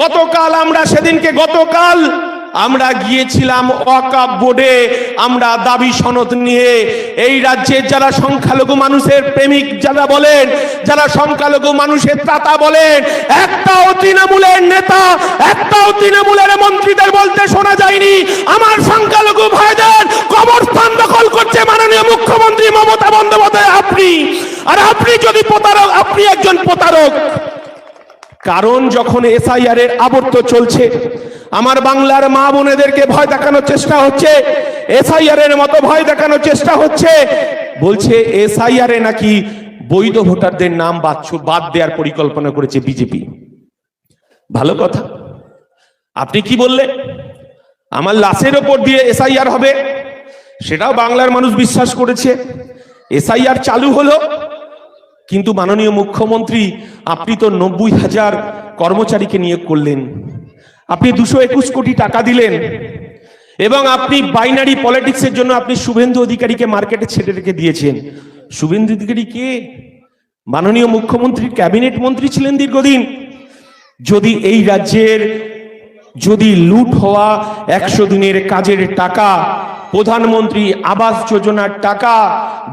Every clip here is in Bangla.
গতকাল আমরা সেদিনকে, গতকাল আমরা গিয়েছিলাম ওয়াকাব বোর্ডে, আমরা দাবি সনদ নিয়ে। এই রাজ্যের যারা সংখ্যালঘু মানুষের প্রেমিক যারা বলেন, যারা সংখ্যালঘু মানুষের ত্রাতা বলেন, একটাও তৃণমূলের নেতা, একটাও তৃণমূলের মন্ত্রীদের বলতে শোনা যায়নি। আমার সংখ্যালঘু ভাইদের কবরস্থান দখল করছে মাননীয় মুখ্যমন্ত্রী মমতা বন্দ্যোপাধ্যায়। আপনি, আর আপনি যদি প্রতারক, আপনি একজন প্রতারক কারণ যখন এসআইআর এর আবর্ত চলছে, আমার বাংলার মা বোনেদেরকে ভয় দেখানোর চেষ্টা হচ্ছে এসআইআর এর মতো ভয় দেখানোর চেষ্টা হচ্ছে। বলছে, এসআইআর এ নাকি বৈধ ভোটারদের নাম বাদ বাদ দেওয়ার পরিকল্পনা করেছে বিজেপি। ভালো কথা। আপনি কি বললেন আমার লাশের ওপর দিয়ে এসআইআর হবে, সেটাও বাংলার মানুষ বিশ্বাস করেছে। এসআইআর চালু হলো কিন্তু মাননীয় মুখ্যমন্ত্রী, আপনি তো নব্বই হাজার কর্মচারীকে নিয়োগ করলেন। আপনি দুশো একুশ কোটি টাকা দিলেন। এবং আপনি বাইনারি পলিটিক্সের জন্য আপনি শুভেন্দু অধিকারীকে মার্কেটে ছেড়ে রেখে দিয়েছেন। শুভেন্দু অধিকারী কে? মাননীয় মুখ্যমন্ত্রী ক্যাবিনেট মন্ত্রী ছিলেন দীর্ঘদিন। যদি এই রাজ্যের, যদি লুট হওয়া একশো দিনের কাজের টাকা প্রধানমন্ত্রী আবাস যোজনার টাকা,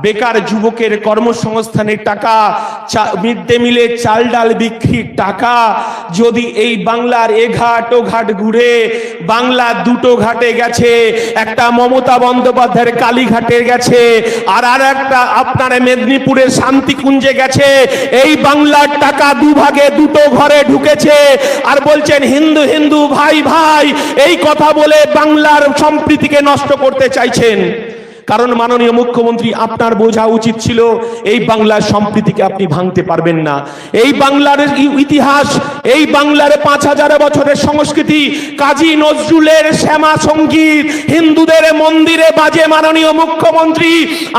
বেকার যুবকের কর্মসংস্থানের টাকা মিড ডে মিলে চাল ডাল বিক্রির টাকা। যদি এই বাংলার এ ঘাট ও ঘাট ঘুরে বাংলা দুটো ঘাটে গেছে, একটা মমতা বন্দ্যোপাধ্যায়ের কালীঘাটে গেছে, আর আর একটা আপনার মেদিনীপুরের শান্তিকুঞ্জে গেছে, এই বাংলার টাকা দুভাগে দুটো ঘরে ঢুকেছে, আর বলছেন হিন্দু হিন্দু ভাই ভাই, এই কথা বলে বাংলার সম্প্রীতিকে নষ্ট করতে চাইছেন। কারণ মাননীয় মুখ্যমন্ত্রী, আপনার বোঝা উচিত ছিল এই বাংলার সম্প্রীতিকে আপনি ভাঙতে পারবেন না। এই বাংলার ইতিহাস, এই বাংলার পাঁচ হাজার বছরের সংস্কৃতি, কাজী নজরুলের শ্যামা সংগীত, হিন্দুদের মন্দিরে বাজে মাননীয় মুখ্যমন্ত্রী,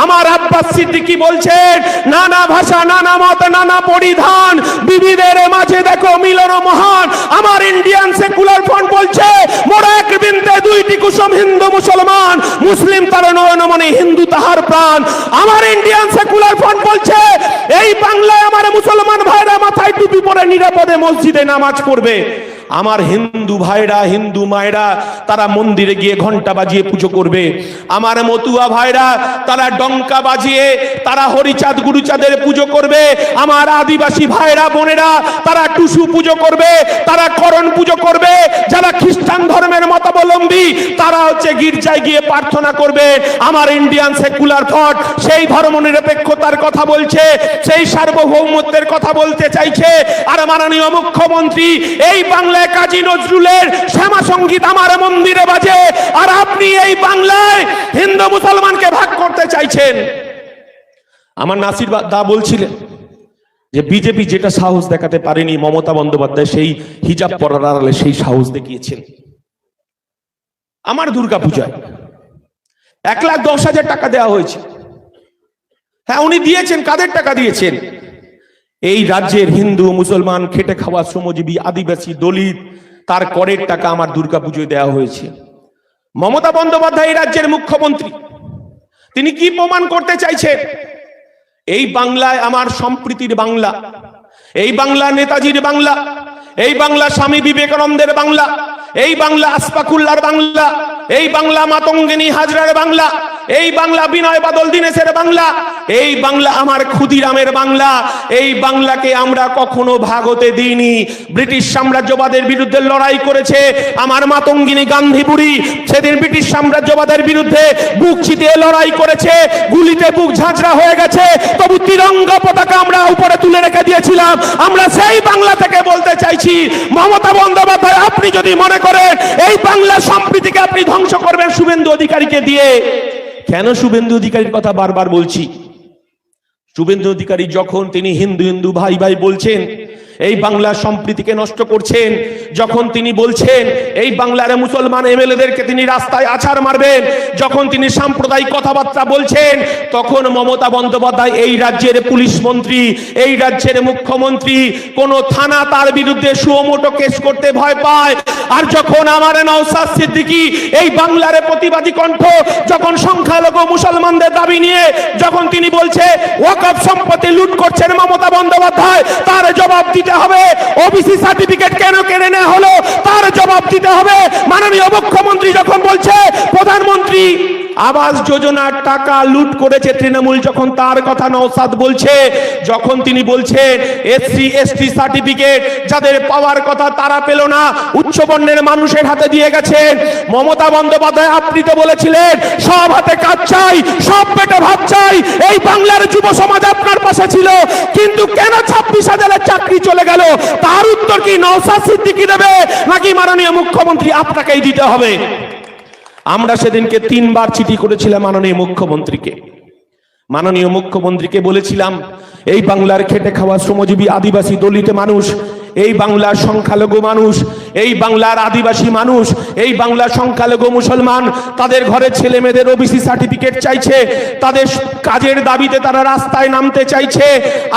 আমার আব্বাস সিদ্দিকি বলছেন, নানা ভাষা, নানা মত, নানা পরিধান বিবিধের মাঝে দেখো মিলন মহান, আমার ইন্ডিয়ান সেকুলার ফ্রন্ট বলছে মোরা এক বিন্দে দুইটি কুসুম হিন্দু মুসলমান, মুসলিম তার নয়ন মনে হিন্দু তাহার প্রাণ। আমার ইন্ডিয়ান সেকুলার ফ্রন্ট বলছে, এই বাংলায় আমার মুসলমান ভাইরা মাথায় টুপি পরে নিরাপদে মসজিদে নামাজ পড়বে। আমার হিন্দু ভাইরা, হিন্দু মায়েরা, তারা মন্দিরে গিয়ে ঘণ্টা বাজিয়ে পুজো করবে। আমার মতুয়া ভাইরা, তারা ডঙ্কা বাজিয়ে তারা হরিচাঁদ গুরুচাঁদের পুজো করবে। আমার আদিবাসী ভাইরা, বোনেরা, তারা টুসু পুজো করবে, তারা করণ পুজো করবে। যারা খ্রিস্টান ধর্মের মতাবলম্বী, তারা হচ্ছে গির্জায় গিয়ে প্রার্থনা করবে। আমার ইন্ডিয়ান সেকুলার ফ্রন্ট সেই ধর্ম নিরপেক্ষতার কথা বলছে, সেই সার্বভৌমত্বের কথা বলতে চাইছে আর মাননীয় মুখ্যমন্ত্রী, এই বাংলায় কাজী নজরুলের শ্যামা সংগীত আমার মন্দিরে বাজে, আর আপনি এই বাংলায় হিন্দু মুসলমানকে ভাগ করতে চাইছেন। আমার নাসির দা বলছিলেন যে বিজেপি যেটা সাহস দেখাতে পারেনি, মমতা বন্দ্যোপাধ্যায় সেই হিজাব পরার আড়ালে সেই সাহস দেখিয়েছেন। আমার দুর্গা পূজায় এক লাখ দশ হাজার টাকা দেওয়া হয়েছে। হ্যাঁ উনি দিয়েছেন, কাদের টাকা দিয়েছেন? এই রাজ্যের হিন্দু, মুসলমান, খেটে খাওয়া শ্রমজীবী, আদিবাসী, দলিত, তার করের টাকা আমার দুর্গাপুজোয় দেওয়া হয়েছে। মমতা বন্দ্যোপাধ্যায় এই রাজ্যের মুখ্যমন্ত্রী। তিনি কি প্রমাণ করতে চাইছেন? এই বাংলায় আমার সম্প্রীতির বাংলা, এই বাংলা নেতাজির বাংলা, এই বাংলা স্বামী বিবেকানন্দের বাংলা, এই বাংলা আসফাকুল্লার বাংলা, এই বাংলা মাতঙ্গিনী হাজরার বাংলা এই বাংলা বিনয় বাদল দীনেশের বাংলা। এই বাংলা আমার ক্ষুদিরামের বাংলা। এই বাংলাকে আমরা কখনো ভাগ হতে দিইনি। ব্রিটিশ সাম্রাজ্যবাদের বিরুদ্ধে লড়াই করেছে আমার মাতঙ্গিনী গান্ধী বুড়ি। সেদিন ব্রিটিশ সাম্রাজ্যবাদের বিরুদ্ধে বুক চিতিয়ে লড়াই করেছে। গুলিতে বুক ঝাঁঝরা হয়ে গেছে। তবু তিরঙ্গা পতাকা আমরা উপরে তুলে রেখে দিয়েছিলাম। আমরা সেই বাংলা থেকে বলতে চাইছি, মমতা বন্দ্যোপাধ্যায়, আপনি যদি মনে করেন, এই বাংলা সম্প্রীতিকে আপনি ধ্বংস করবেন শুভেন্দু অধিকারীকে দিয়ে। কেন শুভেন্দু অধিকারীর কথা বারবার বলছি? শুভেন্দু অধিকারী যখন তিনি হিন্দু হিন্দু ভাই ভাই বলছেন এই বাংলার সম্প্রীতিকে নষ্ট করছেন। যখন তিনি বলছেন, এই বাংলার মুসলমান এমএলএদেরকে তিনি রাস্তায় আছাড় মারবেন, যখন তিনি সাম্প্রদায়িক কথাবার্তা বলছেন, তখন মমতা বন্দ্যোপাধ্যায় এই রাজ্যের পুলিশ মন্ত্রী, এই রাজ্যের মুখ্যমন্ত্রী, কোন থানা তার বিরুদ্ধে সুমোটো কেস করতে ভয় পায়। আর যখন আমার নওসাদ সিদ্দিকী এই বাংলার প্রতিবাদী কণ্ঠ, যখন সংখ্যালঘু মুসলমানদের দাবি নিয়ে, যখন তিনি বলছে, ওয়াকফ সম্পত্তি লুট করছেন মমতা বন্দ্যোপাধ্যায়, তার জবাব দিতে দিতে হবে। ওবিসি সার্টিফিকেট কেন কেড়ে নেওয়া হলো? তার জবাব দিতে হবে। মাননীয় মুখ্যমন্ত্রী যখন বলছে, প্রধানমন্ত্রী, আবাস যোজনার টাকা লুট করেছে তৃণমূল, যখন তার কথা নওসাদ বলছে, যখন তিনি বলছেন এসসি এসটি সার্টিফিকেট যাদের পাওয়ার কথা তারা পেল না, উচ্চ বর্ণের মানুষের হাতে দিয়ে গেছেন। মমতা বন্দ্যোপাধ্যায় আপনি তো বলেছিলেন, সব হাতে কাজ চাই, সব পেটে ভাত চাই। এই বাংলার যুব সমাজ আপনার পাশে ছিল, কিন্তু কেন ছাব্বিশ হাজারের চাকরি চলে গেল। তার উত্তর কি নওসাদ সিদ্দিকি দেবে, নাকি মাননীয় মুখ্যমন্ত্রী আপনাকেই দিতে হবে? আমরা সেদিনকে তিনবার চিঠি করেছিলাম মাননীয় মুখ্যমন্ত্রীকে। মাননীয় মুখ্যমন্ত্রীকে বলেছিলাম, এই বাংলার খেটে খাওয়া শ্রমজীবী আদিবাসী দলিত মানুষ এই বাংলার সংখ্যালঘু মানুষ, এই বাংলার আদিবাসী মানুষ, এই বাংলার সংখ্যালঘু মুসলমান, তাদের ঘরের ছেলে মেয়েদের ওবিসি সার্টিফিকেট চাইছে, তাদের কাজের দাবিতে তারা রাস্তায় নামতে চাইছে।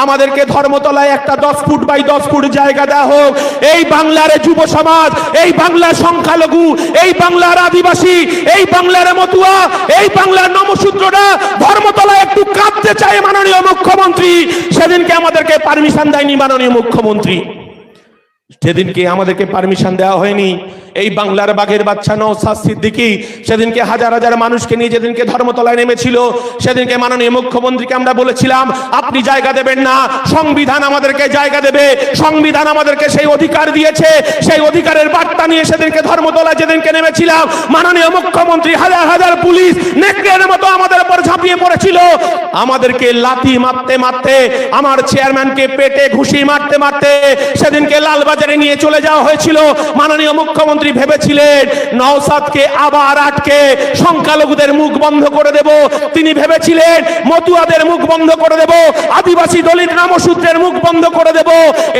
আমাদেরকে ধর্মতলায় একটা দশ ফুট বাই দশ ফুট জায়গা দেওয়া হোক। এই বাংলার যুব সমাজ, এই বাংলার সংখ্যালঘু, এই বাংলার আদিবাসী, এই বাংলার মতুয়া, এই বাংলার নমশূদ্ররা ধর্মতলায় একটু কাঁদতে চায় মাননীয় মুখ্যমন্ত্রী। সেদিনকে আমাদেরকে পারমিশন দেয়নি মাননীয় মুখ্যমন্ত্রী। সেদিনকে আমাদেরকে পারমিশন দেওয়া হয়নি। এই বাংলার বাঘের বাচ্চা নৌসাদ সিদ্দিকি সেদিনকে হাজার হাজার মানুষকে নিয়ে যেদিনকে ধর্মতলায় নেমেছিল, সেদিনকে মাননীয় মুখ্যমন্ত্রীকে আমরা বলেছিলাম, আপনি জায়গা দেবেন না, সংবিধান আমাদেরকে জায়গা দেবে, সংবিধান আমাদেরকে সেই অধিকার দিয়েছে, সেই অধিকারের বার্তা নিয়ে সেদিনকে ধর্মতলায় যেদিনকে নেমেছিলাম, মাননীয় মুখ্যমন্ত্রী হাজার হাজার পুলিশ নেকড়ের মতো আমাদের উপর ঝাঁপিয়ে পড়েছিল। আমাদেরকে লাথি মারতে মারতে, আমার চেয়ারম্যানকে পেটে ঘুষি মারতে মারতে, সেদিনকে লালবাজারে নিয়ে চলে যাওয়া হয়েছিল। মাননীয় মুখ্যমন্ত্রী ভেবেছিলেন নওসাদকে আবার আটকে সংখ্যালঘুদের মুখ বন্ধ করে দেব। তিনি ভেবেছিলেন, মতুয়াদের মুখ বন্ধ করে দেব, আদিবাসী দলিত নামসূত্রের মুখ বন্ধ করে দেব।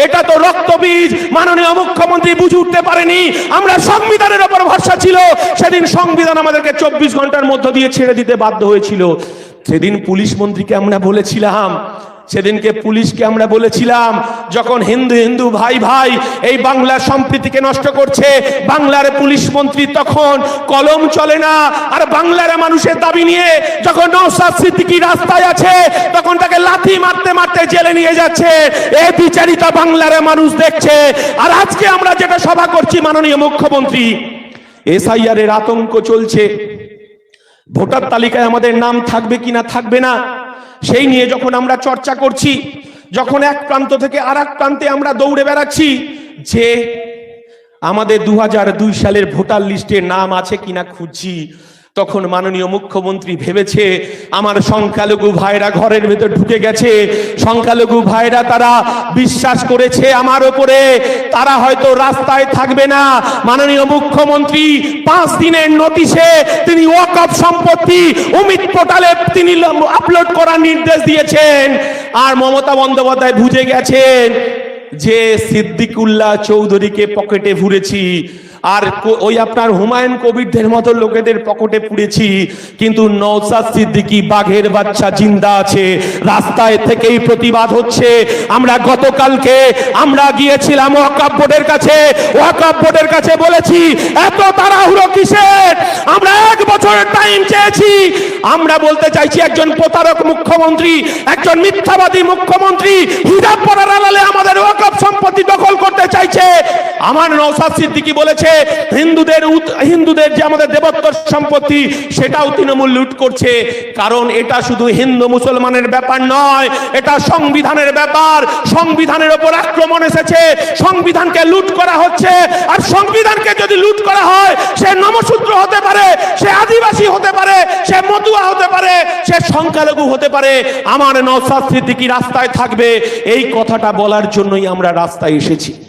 এটা তো রক্তবীজ। মাননীয় মুখ্যমন্ত্রী বুঝে উঠতে পারেনি। আমরা সংবিধানের ওপর ভরসা ছিল। সেদিন সংবিধান আমাদেরকে চব্বিশ ঘণ্টার মধ্য দিয়ে ছেড়ে দিতে বাধ্য হয়েছিল। সেদিন পুলিশ মন্ত্রীকে আমরা বলেছিলাম সেদিনকে পুলিশকে আমরা বলেছিলাম, যখন হিন্দু হিন্দু ভাই ভাই এই বাংলার সম্প্রীতিকে নষ্ট করছে, বাংলার পুলিশ মন্ত্রী তখন কলম চলে না, আর বাংলার মানুষের দাবি নিয়ে যখন নৌসাদ সিদ্দিকি রাস্তায় আছে, তখন তাকে লাথি মারতে মারতে জেলে নিয়ে যাচ্ছে। এ বিচারিতা বাংলার মানুষ দেখছে। আর আজকে আমরা যেটা সভা করছি, মাননীয় মুখ্যমন্ত্রী এসআইআর এর আতঙ্ক চলছে। ভোটার তালিকায় আমাদের নাম থাকবে কিনা থাকবে না। সেই নিয়ে যখন আমরা চর্চা করছি, যখন এক প্রান্ত থেকে আর প্রান্তে আমরা দৌড়ে বেড়াচ্ছি, যে আমাদের দু সালের ভোটার লিস্টে নাম আছে কিনা খুঁজছি তখন মাননীয় মুখ্যমন্ত্রী ভেবেছে, আমার সংখ্যালঘু ভাইরা ঘরের ভেতর ঢুকে গেছে। সংখ্যালঘু ভাইরা তারা বিশ্বাস করেছে আমার ওপরে। তারা হয়তো রাস্তায় থাকবে না। মাননীয় মুখ্যমন্ত্রী, পাঁচ দিনের নোটিশে তিনি ওয়াকফ সম্পত্তি অমিত পোর্টালে তিনি আপলোড করার নির্দেশ দিয়েছেন। আর মমতা বন্দ্যোপাধ্যায় বুঝে গেছেন যে সিদ্দিকুল্লাহ চৌধুরীকে পকেটে ভুরেছি আর ওই আপনার হুমায়ুন কবিরদের মতো লোকেদের পকেটে পুড়েছি, কিন্তু নৌসাদ সিদ্দিকী বাঘের বাচ্চা জিন্দা আছে। রাস্তায় থেকেই প্রতিবাদ হচ্ছে। আমরা গতকালকে, আমরা গিয়েছিলাম ওয়াকাব বোর্ডের কাছে। ওয়াকাব বোর্ডের কাছে বলেছি, এত তাড়াহুড়ো কিসের? আমরা এক বছরের টাইম চেয়েছি। আমরা বলতে চাইছি, একজন প্রতারক মুখ্যমন্ত্রী, একজন মিথ্যাবাদী মুখ্যমন্ত্রী, হিজাব পরার আড়ালে আমাদের ওয়াকফ সম্পত্তি দখল করতে চাইছে। আমার নৌসাদ সিদ্দিকী বলেছে হিন্দুদের হিন্দুদের যে আমাদের দেবত্বর সম্পত্তি, সেটাও তৃণমূল লুট করছে। কারণ এটা শুধু হিন্দু মুসলমানের ব্যাপার নয়, এটা সংবিধানের ব্যাপার। সংবিধানের ওপর আক্রমণ এসেছে, সংবিধানকে লুট করা হচ্ছে। আর সংবিধানকে যদি লুট করা হয়, সে নমশূদ্র হতে পারে, সে আদিবাসী হতে পারে, সে মতুয়া হতে পারে, সে সংখ্যালঘু হতে পারে। আমার নৌসাদ সিদ্দিকী রাস্তায় থাকবে। এই কথাটা বলার জন্যই আমরা রাস্তায় এসেছি।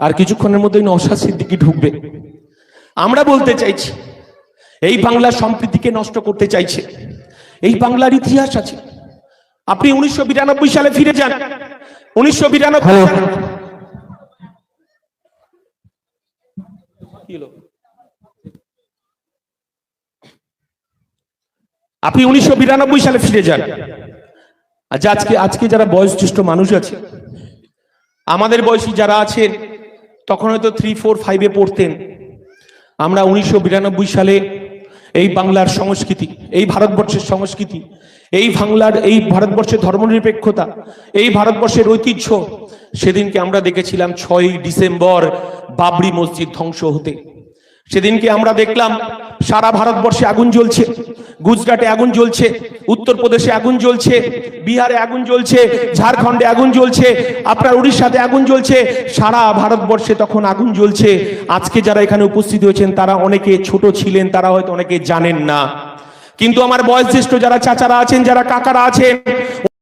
আর কিছুক্ষণের মধ্যেই নৌসাদ সিদ্দিকী ঢুকবে। আমরা বলতে চাইছি এই বাংলার সম্প্রীতিকে নষ্ট করতে চাইছে। এই বাংলার ইতিহাস আছে। আপনি উনিশশো বিরানব্বই সালে ফিরে যান। উনিশশো বিরানব্বই? আপনি উনিশশো বিরানব্বই সালে ফিরে যান। আচ্ছা আজকে আজকে যারা বয়োজ্যেষ্ঠ মানুষ আছে আমাদের বয়সী যারা আছেন তখন হয়তো থ্রি ফোর ফাইভে পড়তেন। আমরা উনিশশো বিরানব্বই সালে এই বাংলার সংস্কৃতি, এই ভারতবর্ষের সংস্কৃতি, এই বাংলার, এই ভারতবর্ষের ধর্মনিরপেক্ষতা, এই ভারতবর্ষের ঐতিহ্য, সেদিনকে আমরা দেখেছিলাম ছয়ই ডিসেম্বর বাবরি মসজিদ ধ্বংস হতে। সেদিনকে আমরা দেখলাম সারা ভারতবর্ষে আগুন জ্বলছে, গুজরাটে আগুন জ্বলছে উত্তরপ্রদেশে আগুন জ্বলছে, বিহারে আগুন জ্বলছে, ঝাড়খণ্ডে আগুন জ্বলছে, আপনার উড়িষ্যাতে আগুন জ্বলছে, সারা ভারতবর্ষে তখন আগুন জ্বলছে। আজকে যারা এখানে উপস্থিত হয়েছেন, তারা অনেকে ছোট ছিলেন, তারা হয়তো অনেকে জানেন না। কিন্তু আমার বয়োজ্যেষ্ঠ যারা চাচারা আছেন, যারা কাকারা আছেন